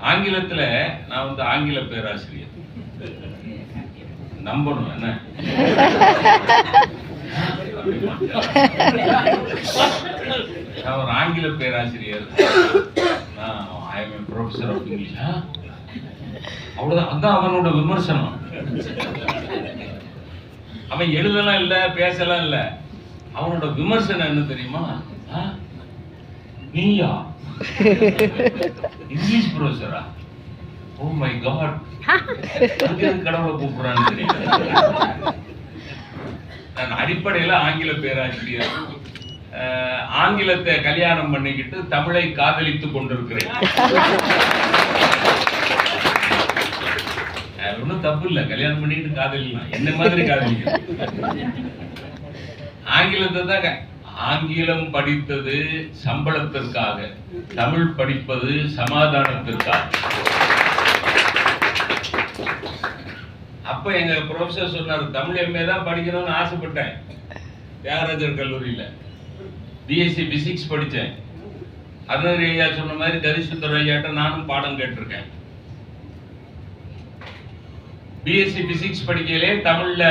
ஆங்கிலத்தில் நான் வந்து ஆங்கில பேராசிரியர். நம்பணும் என்ன? நான் ஒரு ஆங்கில பேராசிரியர். நான் I am professor of English அவ்வளோதான் அதான் அவனோட விமர்சனம். அவன் எழுதலாம் இல்லை பேசலாம் இல்லை. அவனோட விமர்சனம் என்ன தெரியுமா? ஆ? நீயா இங்கிலீஷ் ப்ரொஃபஸரா ஓ மை காட் கடவுளை கூப்பிடுறான்னு தெரியல நான் அடிப்படையில ஆங்கில பேராசிரியர். ஆங்கிலத்தை கல்யாணம் பண்ணிக்கிட்டு தமிழை காதலித்துக் கொண்டிருக்கிறேன். ஒண்ணும் தப்பு இல்ல. கல்யாணம் பண்ணிட்டு காதலிக்கலாம். என்ன மாதிரி காதலிக்கலாம் ஆங்கிலத்தை தான் ஆங்கிலம் படித்தது சம்பளத்திற்காக. தமிழ் படிப்பது சமாதானத்திற்காக. அப்ப எங்க ப்ரொஃபசர் சொன்னார் தமிழ் எம்ஏ தான் படிக்கணும்னு ஆசைப்பட்டேன். தியாகராஜர் கல்லூரியில. பிஎஸ்சி பிசிக்ஸ் படிச்சேன். அருணகிரி ஐயா சொன்ன மாதிரி கரிசுந்தர் ஐயாட்ட நானும் பாடம் கேட்டிருக்கேன். பிஎஸ்சி பிசிக்ஸ் படிக்கையிலே தமிழ்ல